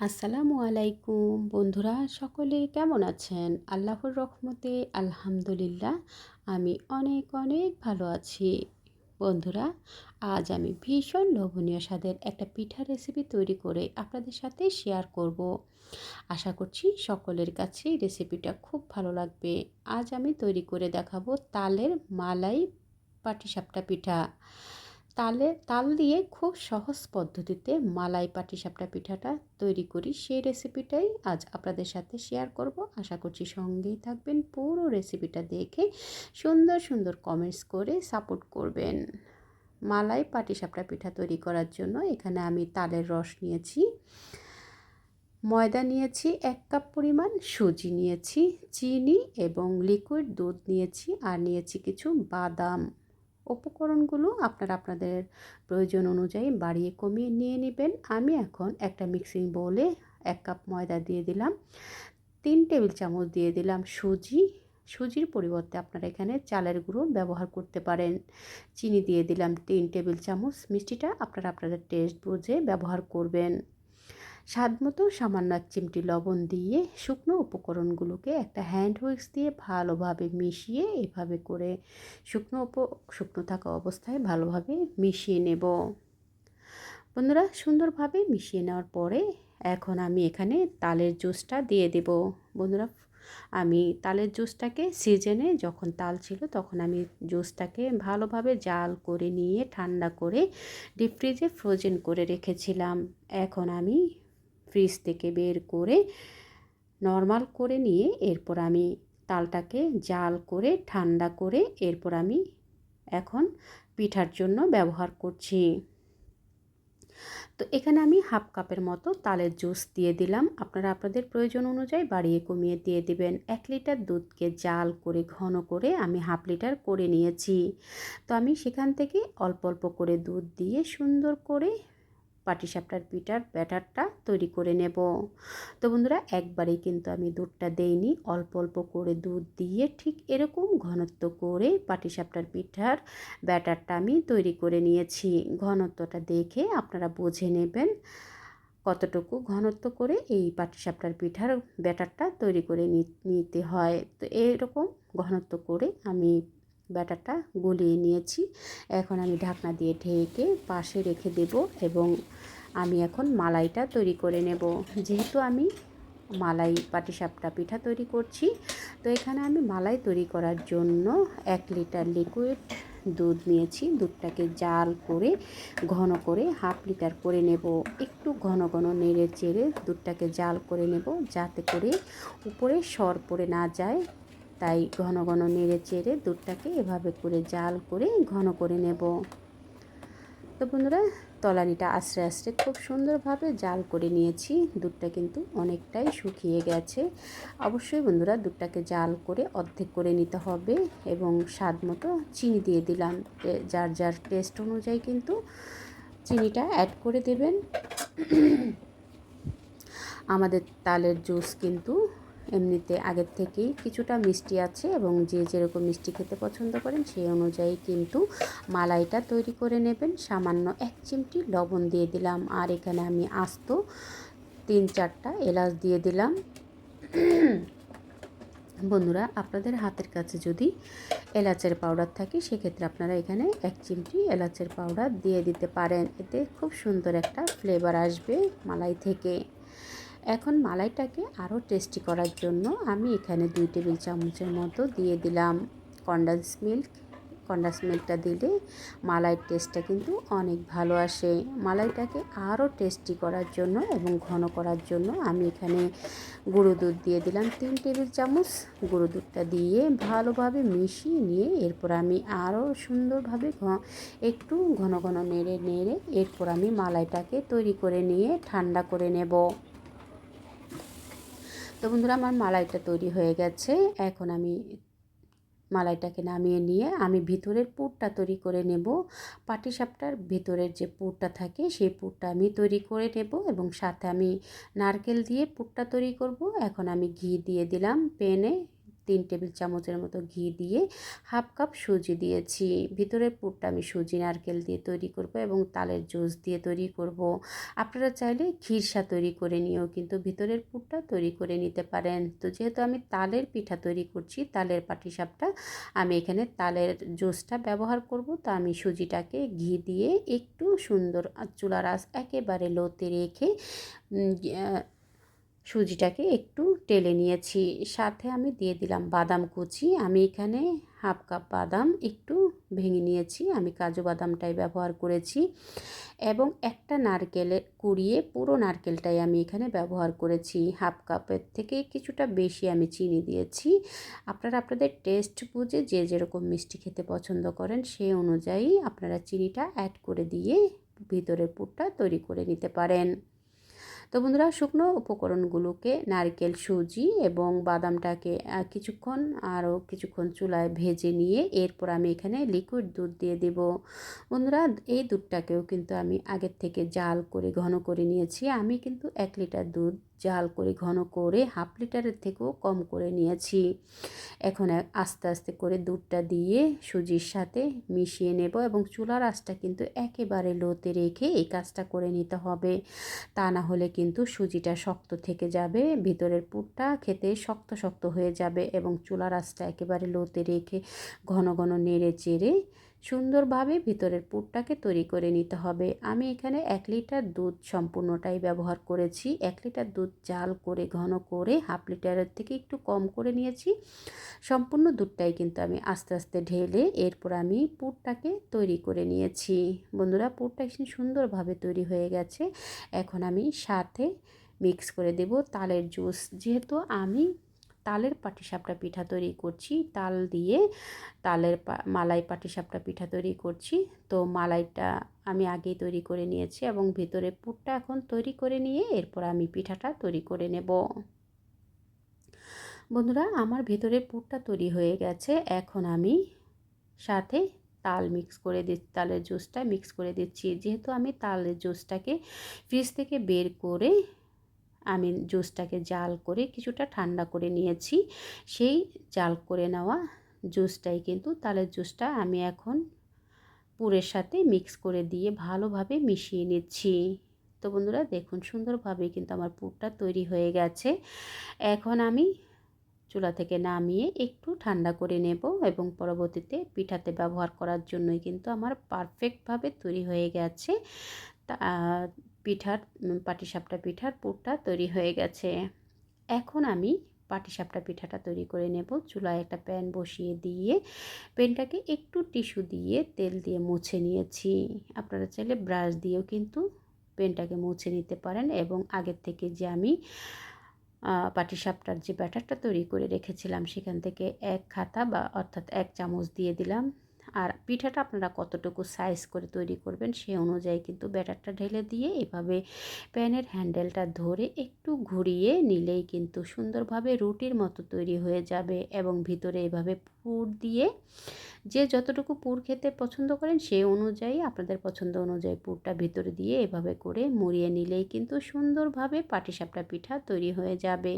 আসসালামু আলাইকুম। বন্ধুরা, সকলে কেমন আছেন? আল্লাহর রহমতে আলহামদুলিল্লাহ, আমি অনেক অনেক ভালো আছি। বন্ধুরা, আজ আমি ভীষণ লোভনীয় স্বাদের একটা পিঠা রেসিপি তৈরি করে আপনাদের সাথে শেয়ার করব। আশা করছি সকলের কাছে রেসিপিটা খুব ভালো লাগবে। আজ আমি তৈরি করে দেখাবো তালের মালাই পাটিসাপটা পিঠা। তালে, তাল দিয়ে খুব সহজ পদ্ধতিতে মালাই পাটিসাপটা পিঠাটা তৈরি করি। সেই রেসিপিটাই আজ আপনাদের সাথে শেয়ার করব। আশা করছি সঙ্গেই থাকবেন। পুরো রেসিপিটা দেখে সুন্দর সুন্দর কমেন্টস করে সাপোর্ট করবেন। মালাই পাটিসাপটা পিঠা তৈরি করার জন্য এখানে আমি তালের রস নিয়েছি, ময়দা নিয়েছি, এক কাপ পরিমাণ সুজি নিয়েছি, চিনি এবং লিকুইড দুধ নিয়েছি, আর নিয়েছি কিছু বাদাম। উপকরণগুলো আপনারা আপনাদের প্রয়োজন অনুযায়ী বাড়িয়ে কমিয়ে নিয়ে নেবেন। আমি এখন একটা মিক্সিং বোলে এক কাপ ময়দা দিয়ে দিলাম, তিন টেবিল চামচ দিয়ে দিলাম সুজি। সুজির পরিবর্তে আপনারা এখানে চালের গুঁড়ো ব্যবহার করতে পারেন। চিনি দিয়ে দিলাম তিন টেবিল চামচ, মিষ্টিটা আপনারা আপনাদের টেস্ট বুঝে ব্যবহার করবেন। স্বাদ মতো সামান্য এক চিমটি লবণ দিয়ে শুকনো উপকরণগুলোকে একটা হ্যান্ড হুইক্স দিয়ে ভালোভাবে মিশিয়ে এভাবে করে শুকনো উপ, শুকনো থাকা অবস্থায় ভালোভাবে মিশিয়ে নেব। বন্ধুরা, সুন্দরভাবে মিশিয়ে নেওয়ার পরে এখন আমি এখানে তালের জুসটা দিয়ে দেব। বন্ধুরা, আমি তালের জুসটাকে সিজনে যখন তাল ছিল তখন আমি জুসটাকে ভালোভাবে জাল করে নিয়ে ঠান্ডা করে ডিপ ফ্রিজে ফ্রোজেন করে রেখেছিলাম। এখন আমি ফ্রিজ থেকে বের করে নর্মাল করে নিয়ে এরপর আমি তালটাকে জাল করে, ঠান্ডা করে এরপর আমি এখন পিঠার জন্য ব্যবহার করছি। তো এখানে আমি হাফ কাপের মতো তালের জুস দিয়ে দিলাম। আপনারা আপনাদের প্রয়োজন অনুযায়ী বাড়িয়ে কমিয়ে দিয়ে দিবেন। এক লিটার দুধকে জাল করে, ঘন করে আমি হাফ লিটার করে নিয়েছি। তো আমি সেখান থেকে অল্প অল্প করে দুধ দিয়ে সুন্দর করে পাটিসাপটার পিঠার ব্যাটারটা তৈরি করে নেব। তো বন্ধুরা, একবারেই কিন্তু আমি দুধটা দেইনি। অল্প অল্প করে দুধ দিয়ে ঠিক এরকম ঘনত্ব করে পাটিসাপটার পিঠার ব্যাটারটা আমি তৈরি করে নিয়েছি। ঘনত্বটা দেখে আপনারা বুঝে নেবেন কতটুকু ঘনত্ব করে এই পাটিসাপটার পিঠার ব্যাটারটা তৈরি করে নিতে হয়। তো এরকম ঘনত্ব করে আমি ব্যাটারটা গুলিয়ে নিয়েছি। এখন আমি ঢাকনা দিয়ে ঢেকে পাশে রেখে দেব এবং আমি এখন মালাইটা তৈরি করে নেব। যেহেতু আমি মালাই পাটিসাপটা পিঠা তৈরি করছি, তো এখানে আমি মালাই তৈরি করার জন্য এক লিটার লিকুইড দুধ নিয়েছি। দুধটাকে জাল করে, ঘন করে হাফ লিটার করে নেব। একটু ঘন ঘন নেড়ে চেড়ে দুধটাকে জাল করে নেব যাতে করে উপরে সর পড়ে না যায়। তাই ঘন ঘন নেড়ে চেড়ে দুধটাকে এভাবে করে জাল করে ঘন করে নেব। তো বন্ধুরা, তলানিটা আস্তে আস্তে খুব সুন্দরভাবে জাল করে নিয়েছি। দুধটা কিন্তু অনেকটাই শুকিয়ে গেছে। অবশ্যই বন্ধুরা, দুধটাকে জাল করে অর্ধেক করে নিতে হবে এবং স্বাদ মতো চিনি দিয়ে দিলাম। যার যার টেস্ট অনুযায়ী কিন্তু চিনিটা অ্যাড করে দেবেন। আমাদের তালের জুস কিন্তু এমনিতে আগের থেকেই কিছুটা মিষ্টি আছে এবং যে যেরকম মিষ্টি খেতে পছন্দ করেন সেই অনুযায়ী কিন্তু মালাইটা তৈরি করে নেবেন। সামান্য এক চিমটি লবণ দিয়ে দিলাম। আর এখানে আমি আস্ত তিন চারটা এলাচ দিয়ে দিলাম। বন্ধুরা, আপনাদের হাতের কাছে যদি এলাচের পাউডার থাকে, সেক্ষেত্রে আপনারা এখানে এক চিমটি এলাচের পাউডার দিয়ে দিতে পারেন। এতে খুব সুন্দর একটা ফ্লেভার আসবে মালাই থেকে। এখন মালাইটাকে আরও টেস্টি করার জন্য আমি এখানে দুই টেবিল চামচের মতো দিয়ে দিলাম। কন্ডেন্স মিল্ক, কন্ডেন্স মিল্কটা দিলে মালাইয়ের টেস্টটা কিন্তু অনেক ভালো আসে। মালাইটাকে আরও টেস্টি করার জন্য এবং ঘন করার জন্য আমি এখানে গুঁড়ো দুধ দিয়ে দিলাম তিন টেবিল চামচ। গুঁড়ো দুধটা দিয়ে ভালোভাবে মিশিয়ে নিয়ে এরপর আমি আরও সুন্দরভাবে একটু ঘন ঘন নেড়ে নেড়ে এরপর আমি মালাইটাকে তৈরি করে নিয়ে ঠান্ডা করে নেব। তো বন্ধুরা, আমার মালাইটা তৈরি হয়ে গেছে। এখন আমি মালাইটাকে নামিয়ে নিয়ে আমি ভিতরের পুরটা তৈরি করে নেব। পাটিসাপটার ভিতরের যে পুরটা থাকে, সেই পুরটা আমি তৈরি করে নেব এবং সাথে আমি নারকেল দিয়ে পুরটা তৈরি করব। এখন আমি ঘি দিয়ে দিলাম প্যানে তিন টেবিল চামচের মতো ঘি দিয়ে হাফ কাপ সুজি দিয়েছি। ভিতরের পুরটা আমি সুজি, নারকেল দিয়ে তৈরি করব এবং তালের জুস দিয়ে তৈরি করব। আপনারা চাইলে খিরসা তৈরি করে নিয়েও কিন্তু ভিতরের পুরটা তৈরি করে নিতে পারেন। তো যেহেতু আমি তালের পিঠা তৈরি করছি, তালের পাটিসাপটা, আমি এখানে তালের জুসটা ব্যবহার করব। তা আমি সুজিটাকে ঘি দিয়ে একটু সুন্দর চুলার আঁচ একেবারে লোতে রেখে সুজিটাকে একটু টেলে নিয়েছি। সাথে আমি দিয়ে দিলাম বাদাম কুচি। আমি এখানে হাফ কাপ বাদাম একটু ভেঙে নিয়েছি। আমি কাজু বাদামটাই ব্যবহার করেছি। এবং একটা নারকেলের কুড়িয়ে পুরো নারকেলটাই আমি এখানে ব্যবহার করেছি। হাফ কাপের থেকে কিছুটা বেশি আমি চিনি দিয়েছি। আপনারা আপনাদের টেস্ট বুঝে যে যেরকম মিষ্টি খেতে পছন্দ করেন সে অনুযায়ী আপনারা চিনিটা অ্যাড করে দিয়ে ভিতরের পুরটা তৈরি করে নিতে পারেন। তো বন্ধুরা, শুকনো উপকরণগুলোকে নারকেল, সুজি এবং বাদামটাকে কিছুক্ষণ আরও কিছুক্ষণ চুলায় ভেজে নিয়ে এরপর আমি এখানে লিকুইড দুধ দিয়ে দেব। বন্ধুরা, এই দুধটাকেও কিন্তু আমি আগের থেকে জাল করে, ঘন করে নিয়েছি। আমি কিন্তু এক লিটার দুধ জাল করে ঘন করে হাফ লিটারের থেকেও কম করে নিয়েছি। এখন আস্তে আস্তে করে দুধটা দিয়ে সুজির সাথে মিশিয়ে নেব এবং চুলার আঁচটা কিন্তু একেবারে লোতে রেখে এই কাজটা করে নিতে হবে। তা না হলে কিন্তু সুজিটা শক্ত থেকে যাবে, ভিতরের পুরটা খেতে শক্ত শক্ত হয়ে যাবে এবং চুলার আঁচটা একেবারে লোতে রেখে ঘন ঘন নেড়ে চেড়ে সুন্দরভাবে ভিতরের পুরটাকে তৈরি করে নিতে হবে। আমি এখানে এক লিটার দুধ সম্পূর্ণটাই ব্যবহার করেছি। এক লিটার দুধ জাল করে, ঘন করে, হাফ লিটারের থেকে একটু কম করে নিয়েছি। সম্পূর্ণ দুধটাই কিন্তু আমি আস্তে আস্তে ঢেলে এরপর আমি পুরটাকে তৈরি করে নিয়েছি। বন্ধুরা, পুরটা সুন্দরভাবে তৈরি হয়ে গেছে। এখন আমি সাথে মিক্স করে দেব তালের জুস। যেহেতু আমি তালের পাটিসাপটা পিঠা তৈরি করছি। তাল দিয়ে তালের মালাই পাটিসাপটা পিঠা তৈরি করছি। তো মালাইটা আমি আগেই তৈরি করে নিয়েছি এবং ভিতরে পুরটা এখন তৈরি করে নিয়ে এরপর আমি পিঠাটা তৈরি করে নেব। বন্ধুরা, আমার ভেতরে পুরটা তৈরি হয়ে গেছে। এখন আমি সাথে তাল মিক্স করে দিচ্ছি, তালের জুসটা মিক্স করে দিচ্ছি। যেহেতু আমি তালের জুসটাকে ফ্রিজ থেকে বের করে আমি জুসটাকে জাল করে কিছুটা ঠান্ডা করে নিয়েছি। সেই জাল করে নেওয়া জুসটাই কিন্তু তালের জুসটা আমি এখন পুরের সাথে মিক্স করে দিয়ে ভালোভাবে মিশিয়ে নিচ্ছি। তো বন্ধুরা দেখুন সুন্দরভাবে কিন্তু আমার পুরটা তৈরি হয়ে গেছে। এখন আমি চুলা থেকে নামিয়ে একটু ঠান্ডা করে নেব এবং পরবর্তীতে পিঠাতে ব্যবহার করার জন্যই কিন্তু আমার পারফেক্টভাবে তৈরি হয়ে গেছে। পিঠার পাটিসাপটা পিঠার পুরটা তৈরি হয়ে গেছে। এখন আমি পাটিসাপটা পিঠাটা তৈরি করে নেব। চুলায় একটা প্যান বসিয়ে দিয়ে প্যানটাকে একটু টিস্যু দিয়ে তেল দিয়ে মুছে নিয়েছি। আপনারা চাইলে ব্রাশ দিয়েও কিন্তু পেনটাকে মুছে নিতে পারেন এবং আগের থেকে যে আমি পাটিসাপটার যে ব্যাটারটা তৈরি করে রেখেছিলাম সেখান থেকে এক খাতা বা অর্থাৎ এক চামচ দিয়ে দিলাম। আর পিঠাটা আপনারা কতটুকু সাইজ করে তৈরি করবেন সে অনুযায়ী কিন্তু ব্যাটারটা ঢেলে দিয়ে এভাবে প্যানের হ্যান্ডেলটা ধরে একটু ঘুরিয়ে নিলেই কিন্তু সুন্দরভাবে রুটির মতো তৈরি হয়ে যাবে এবং ভিতরে এভাবে পুর দিয়ে যে যতটুকু পুর খেতে পছন্দ করেন সেই অনুযায়ী, আপনাদের পছন্দ অনুযায়ী পুরটা ভিতরে দিয়ে এভাবে করে মুড়িয়ে নিলেই কিন্তু সুন্দরভাবে পাটিসাপটা পিঠা তৈরি হয়ে যাবে।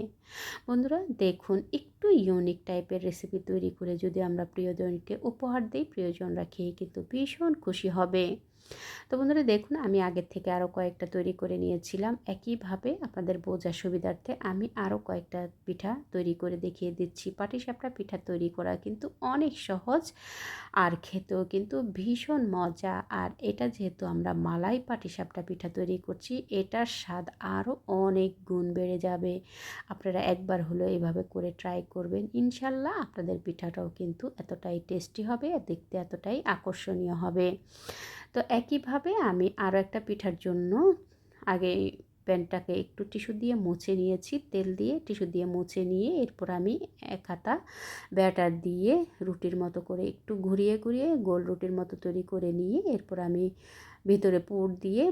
বন্ধুরা, দেখুন, একটু ইউনিক টাইপের রেসিপি তৈরি করে যদি আমরা প্রিয়জনকে উপহার দিই প্রিয়জনরা খেয়ে কিন্তু ভীষণ খুশি হবে। তো বন্ধুরা দেখুন, আমি আগের থেকে আরও কয়েকটা তৈরি করে নিয়েছিলাম। একইভাবে আপনাদের বোঝার সুবিধার্থে আমি আরও কয়েকটা পিঠা তৈরি করে দেখিয়ে দিচ্ছি। পাটিসাপটা পিঠা তৈরি করা কিন্তু অনেক সহজ আর খেতেও কিন্তু ভীষণ মজা। আর এটা যেহেতু আমরা মালাই পাটিসাপটা পিঠা তৈরি করছি, এটার স্বাদ আরও অনেক গুণ বেড়ে যাবে। আপনারা একবার হলো এভাবে করে ট্রাই করবেন। ইনশাল্লাহ আপনাদের পিঠাটাও কিন্তু এতটাই টেস্টি হবে, দেখতে এতটাই আকর্ষণীয় হবে। তো একইভাবে আমি আরও একটা পিঠার জন্য আগে প্যানটাকে একটু টিস্যু দিয়ে মুছে নিয়েছি, তেল দিয়ে টিস্যু দিয়ে মুছে নিয়ে এরপর আমি এক হাতা ব্যাটার দিয়ে রুটির মতো করে একটু ঘুরিয়ে ঘুরিয়ে গোল রুটির মতো তৈরি করে নিয়ে এরপর আমি ভিতরে পুর দিয়ে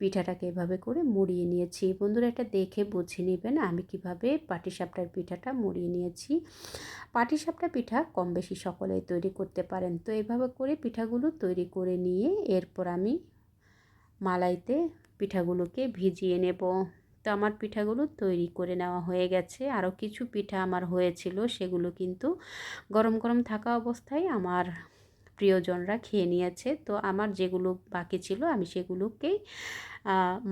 পিঠাটাকে এভাবে করে মুড়িয়ে নিয়েছি। বন্ধুরা এটা দেখে বুঝে নেবেন আমি কীভাবে পাটিসাপটার পিঠাটা মুড়িয়ে নিয়েছি। পাটিসাপটা পিঠা কম বেশি সকলেই তৈরি করতে পারেন। তো এভাবে করে পিঠাগুলো তৈরি করে নিয়ে এরপর আমি মালাইতে পিঠাগুলোকে ভিজিয়ে নেব। তো আমার পিঠাগুলো তৈরি করে নেওয়া হয়ে গেছে। আরও কিছু পিঠা আমার হয়েছিল, সেগুলো কিন্তু গরম গরম থাকা অবস্থায় আমার প্রিয়জনরা খেয়ে নিয়েছে। তো আমার যেগুলো বাকি ছিল আমি সেগুলোকেই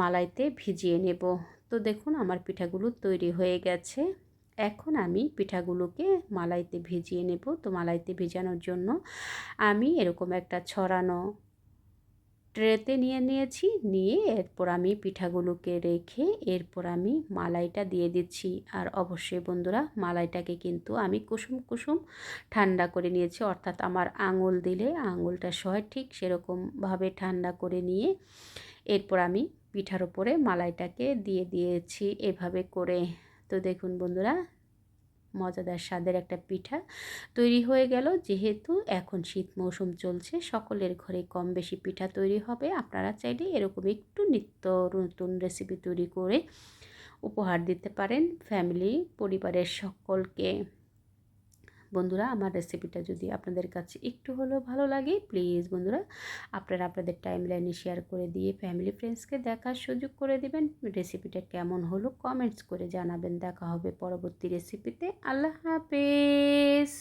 মালাইতে ভিজিয়ে নেব। তো দেখুন আমার পিঠাগুলো তৈরি হয়ে গেছে। এখন আমি পিঠাগুলোকে মালাইতে ভিজিয়ে নেব। তো মালাইতে ভিজানোর জন্য আমি এরকম একটা ছড়ানো ট্রেতে নিয়ে নিয়েছি, নিয়ে এরপর আমি পিঠাগুলোকে রেখে এরপর আমি মালাইটা দিয়ে দিচ্ছি। আর অবশ্যই বন্ধুরা, মালাইটাকে কিন্তু আমি কুসুম কুসুম ঠান্ডা করে নিয়েছি। অর্থাৎ আমার আঙুল দিলে আঙুলটা সয় ঠিক সেরকমভাবে ঠান্ডা করে নিয়ে এরপর আমি পিঠার উপরে মালাইটাকে দিয়ে দিয়েছি। এভাবে করে। তো দেখুন বন্ধুরা মজাদার স্বাদের একটা পিঠা তৈরি হয়ে গেল। যেহেতু এখন শীত মৌসুম চলছে, সকলের ঘরে কম বেশি পিঠা তৈরি হবে। আপনারা চাইলে এরকম একটু নিত্য নতুন রেসিপি তৈরি করে উপহার দিতে পারেন। ফ্যামিলি পরিবারের সকলকে। বন্ধুরা, আমার রেসিপিটা যদি আপনাদের কাছে একটু হলেও ভালো লাগে প্লিজ বন্ধুরা, আপনারা আপনাদের টাইম লাইনে শেয়ার করে দিয়ে ফ্যামিলি ফ্রেন্ডসকে দেখার সুযোগ করে দেবেন। রেসিপিটা কেমন হলো কমেন্টস করে জানাবেন। দেখা হবে পরবর্তী রেসিপিতে আল্লাহ হাফেজ!